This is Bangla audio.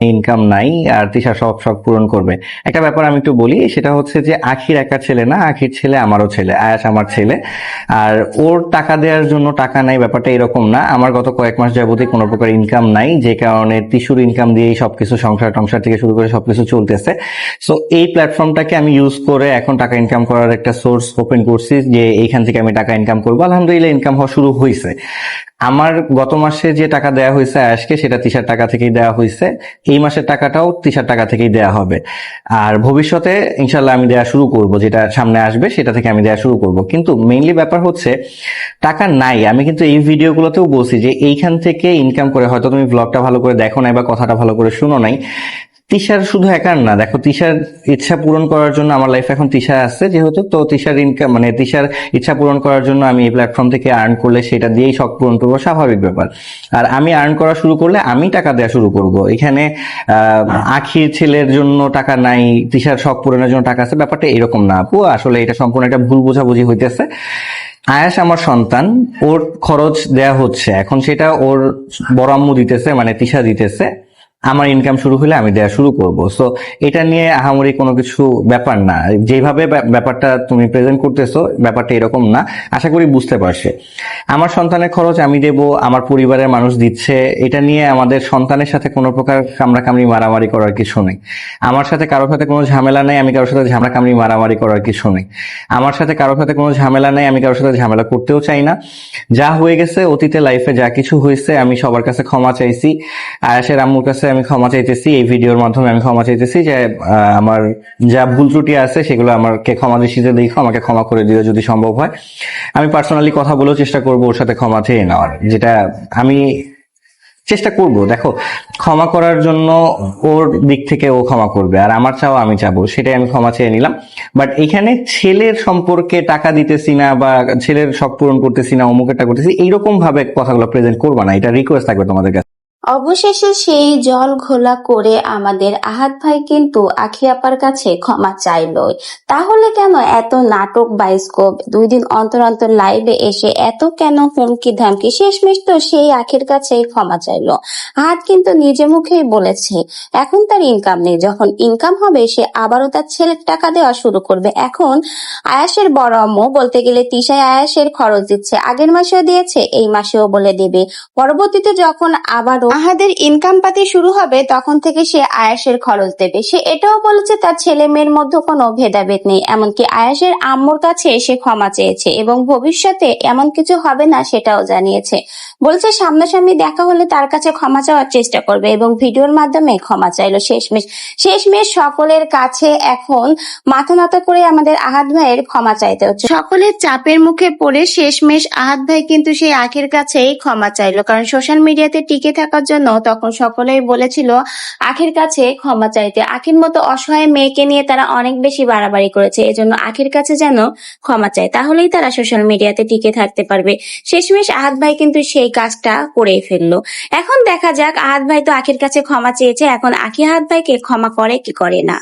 ইনকাম নাই আর তিশা সব শখ পূরণ করবে। একটা ব্যাপার আমি একটু বলি, সেটা হচ্ছে যে আখির একা ছেলে না, আখির ছেলে আমারও ছেলে, আয়াস আমার ছেলে। আর ওর টাকা দেওয়ার জন্য টাকা নাই, ব্যাপারটা এরকম না। আমার গত কয়েক মাস যাবতই কোনো প্রকার ইনকাম নাই, যে কারণে টিস্যুর ইনকাম দিয়েই সবকিছু সংসার টংসার থেকে শুরু করে সবকিছু চলতেছে। সো এই প্ল্যাটফর্মটাকে আমি ইউজ করে এখন টাকা ইনকাম করার একটা সোর্স ওপেন করছি, যে এইখান থেকে আমি টাকা ইনকাম করব। আলহামদুলিল্লাহ ইনকাম হওয়া শুরু হয়েছে আমার গত মাসে যে টাকা দেওয়া হয়েছে আয়াসকে সেটা তিশার টাকা থেকেই দেওয়া হয়েছে। এই মাসের টাকাটাও তিশার টাকা থেকেই দেওয়া হবে। আর ভবিষ্যতে ইনশাল্লাহ আমি দেওয়া শুরু করব, যেটা সামনে আসবে, সেটা থেকে আমি দেওয়া শুরু করব। কিন্তু মেইনলি ব্যাপার হচ্ছে, টাকা নাই। আমি কিন্তু এই ভিডিওগুলোতেও বলছি যে, এইখান থেকে ইনকাম করে হয়তো তুমি ব্লগটা ভালো করে দেখো নাই বা কথাটা ভালো করে শুনো নাই। তিশার শুধু একার না, দেখো তিশার ইচ্ছা পূরণ করার জন্য আমার লাইফে এখন তিশা আসছে যেহেতু, তো তিশার ইনকাম মানে তিশার ইচ্ছা পূরণ করার জন্য আমি এই প্ল্যাটফর্ম থেকে আর্ন করলে সেটা দিয়েই শখ পূরণ করব, স্বাভাবিক ব্যাপার। আর আমি আর্ন করা শুরু করলে আমি টাকা দেওয়া শুরু করব। এখানে আখির ছেলের জন্য টাকা নাই, তিশার শখ পূরণের জন্য টাকা আছে, ব্যাপারটা এরকম না আপু, আসলে এটা সম্পূর্ণ একটা ভুল বোঝাবুঝি হইতেছে। আয়াস আমার সন্তান, ওর খরচ দেয়া হচ্ছে, এখন সেটা ওর বড় আম্মু দিতেছে মানে তিশা দিতেছে। আমার ইনকাম শুরু হলে আমি দেয়া শুরু করব। সো এটা নিয়ে আহামরি কোনো কিছু ব্যাপার না। যেভাবে ব্যা- ব্যাপারটা তুমি প্রেজেন্ট করতেছো, ব্যাপারটা এরকম না। আশা করি বুঝতে পারছে। আমার সন্তানের খরচ আমি দেব, আমার পরিবারের মানুষ দিচ্ছে। এটা নিয়ে আমাদের সন্তানের সাথে কোনো প্রকার কামড়াকামড়ি, মারামারি করার কিছু নেই। আমার সাথে কারোর সাথে কোনো ঝামেলা নেই, আমি কারোর সাথে ঝামেলা কামড়ি মারামারি করার কিছু নেই। আমার সাথে কারোর সাথে কোনো ঝামেলা নেই, আমি কারোর সাথে ঝামেলা করতেও চাই না। যা হয়ে গেছে, অতীতে লাইফে যা কিছু হয়েছে, আমি সবার কাছে ক্ষমা চাইছি। আয়াসের আম্মুর কাছে আমি ক্ষমা চাইতেছি, এই ভিডিওর মাধ্যমে আমি ক্ষমা চাইতেছি যে আমার যা ভুল ত্রুটি আছে সেগুলো আমাকে ক্ষমা দৃষ্টিতে দেখো, আমাকে ক্ষমা করে দিও যদি সম্ভব হয়। আমি পার্সোনালি কথা বলেও চেষ্টা করব ওর সাথে ক্ষমা চেয়ে নেওয়ার, যেটা আমি চেষ্টা করব। দেখো, ক্ষমা করার জন্য ওর দিক থেকে ও ক্ষমা করবে, আর আমার চাও আমি চাবো, সেটাই আমি ক্ষমা চেয়ে নিলাম। বাট এখানে ছেলের সম্পর্কে টাকা দিতেছি না বা ছেলের শখ পূরণ করতেছি না অমুকেরটা করতেছি এইরকম ভাবে কথাগুলো প্রেজেন্ট করবা না, এটা রিকোয়েস্ট থাকবে তোমাদের কাছে। অবশেষে সেই জল ঘোলা করে আমাদের আহাত ভাই কিন্তু আখি আপার কাছে ক্ষমা চাইলই তাহলে কেন এত নাটক বাইস্কোপ দুই দিন অন্তর অন্তর লাইভে এসে এত কেন হুমকি ধামকি? শেষমেশ তো সেই আখির কাছে ক্ষমা চাইলো। আহাত কিন্তু নিজে মুখেই বলেছে, এখন তার ইনকাম নেই। যখন ইনকাম হবে, সে আবারও তার ছেলের টাকা দেওয়া শুরু করবে। এখন আয়াসের বড় আম্মু বলতে গেলে তিশায় আয়াসের খরচ দিচ্ছে। আগের মাসেও দিয়েছে, এই মাসেও বলে দেবে। পরবর্তীতে যখন আবারও আহাদের ইনকাম পাতি শুরু হবে তখন থেকে সে আয়াসের খরচ দেবে। সে এটাও বলেছে, তার ছেলে মেয়ের মধ্যে কোনো ভেদাভেদ নেই। এমনকি আয়াসের আম্মুর কাছে সে ক্ষমা চেয়েছে এবং ভবিষ্যতে এমন কিছু হবে না সেটাও জানিয়েছে। বলছে, সামনাসামনি দেখা হলে তার কাছে ক্ষমা চাওয়ার চেষ্টা করবে এবং ভিডিওর মাধ্যমে ক্ষমা চাইলো। শেষমেশ শেষমেশ সকলের কাছে এখন মাথা নত করে আমাদের আহাদ ভাইয়ের ক্ষমা চাইতে হচ্ছে। সকলের চাপের মুখে পড়ে শেষমেশ আহাদ ভাই কিন্তু সেই আখের কাছেই ক্ষমা চাইলো। কারণ সোশ্যাল মিডিয়াতে টিকে থাকার জন্য তখন সকলেই বলেছিল, আখের কাছে ক্ষমা চাইতে। আখির মতো অসহায় মেয়েকে নিয়ে তারা অনেক বেশি বাড়াবাড়ি করেছে। এজন্য আখের কাছে যেন ক্ষমা চায়, তাহলেই তারা সোশ্যাল মিডিয়াতে টিকে থাকতে পারবে। শেষমেশ আহাত ভাই কিন্তু সেই কাজটা করেই ফেলল। এখন দেখা যাক, আহাত ভাই তো আখের কাছে ক্ষমা চেয়েছে, এখন আখি আহাত ভাইকে ক্ষমা করে কি করে না।